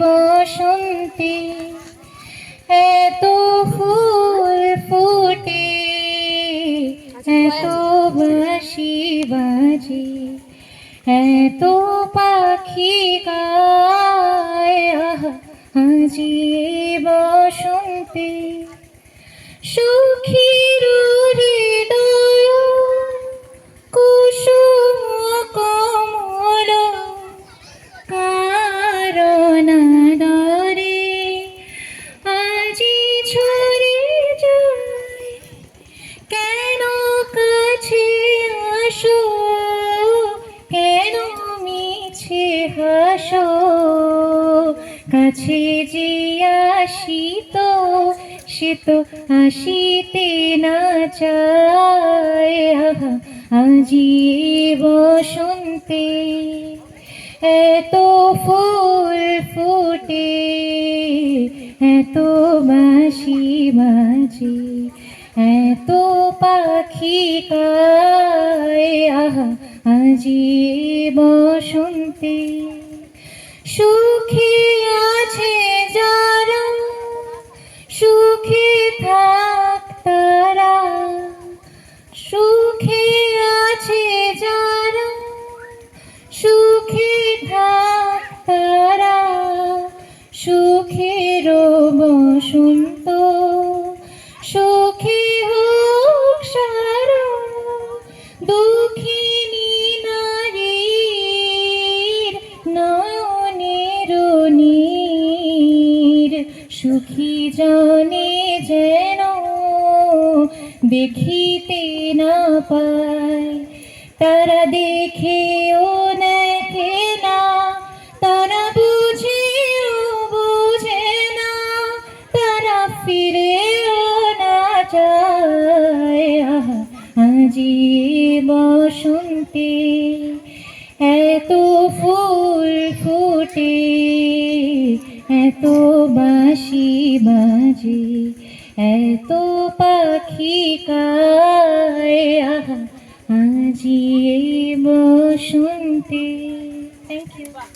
বসন্তে এত ফুল ফুটে এত বাসি বাজে এত পাখি গায় আজি বসন্তে। সুখীর মিছে হাসো, কাছে যে আসিত, সে তো আসিতে না চায়। আজি বসন্তে এত ফুল ফুটে, এত বাসি বাজে এত পাখি আহা, আজি বসন্তে। সুখী আছে যারা, সুখী থাক তারা। সুখী আছে যারা, সুখী থাক তারা। সুখের বসন্ত সুখী জনে যেন দেখিতে না পায়। তারা দেখেও দেখে না, তারা বুঝেও বুঝে না, তারা ফিরেও না যায় আজি বসন্তে এত ফুল ফুটে এত বাসি বাজে এত পাখি কায় আজি বসন্তে। Thank you